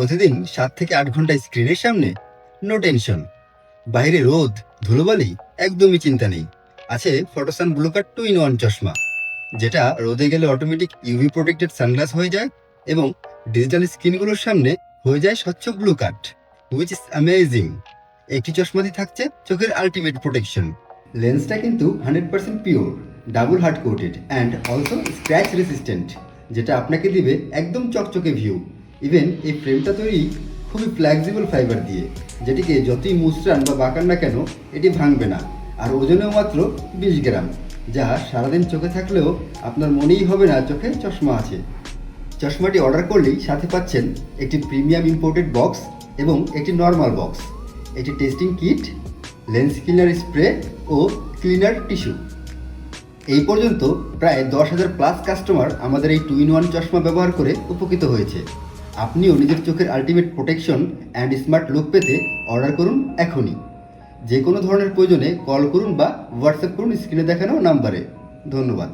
প্রতিদিন সাত থেকে আট ঘণ্টা স্ক্রিনের সামনে নো টেনশন বাইরে রোদ, ধুলোবালি, একদমই চিন্তা নেই। আছে photosun blue card two in one চশমা, যেটা রোদে গেলে অটোমেটিক ইউভি প্রোটেক্টেড সানগ্লাস হয়ে যায় এবং ডিজিটাল স্ক্রিনগুলোর সামনে হয়ে যায় স্বচ্ছ blue card which is amazing একটি চশমাতে থাকছে চোখের আলটিমেট প্রোটেকশন লেন্সটা কিন্তু hundred percent pure double hard coated and also scratch resistant যেটা আপনাকে দিবে একদম চকচকে ভিউ ইভেন এই ফ্রেমটা তৈরি খুবই ফ্লেক্সিবল ফাইবার দিয়ে, যেটিকে যতই মুচড়ান বা বাঁকান না কেন, এটি ভাঙবে না। আর ওজনেও মাত্র বিশ গ্রাম, যা সারাদিন চোখে থাকলেও আপনার মনেই হবে না চোখে চশমা আছে। চশমাটি অর্ডার করলেই সাথে পাচ্ছেন একটি প্রিমিয়াম ইম্পোর্টেড বক্স এবং একটি নর্মাল বক্স একটি testing kit lens cleaner spray ও ক্লিনার টিস্যু এই পর্যন্ত প্রায় দশ হাজার প্লাস কাস্টমার আমাদের এই টু ইন ওয়ান চশমা ব্যবহার করে উপকৃত হয়েছে। আপনিও নিজের চোখের ultimate protection and smart look পেতে অর্ডার করুন এখনই। যে কোনো ধরনের প্রয়োজনে কল করুন বা হোয়াটসঅ্যাপ করুন স্ক্রিনে দেখানো নাম্বারে ধন্যবাদ।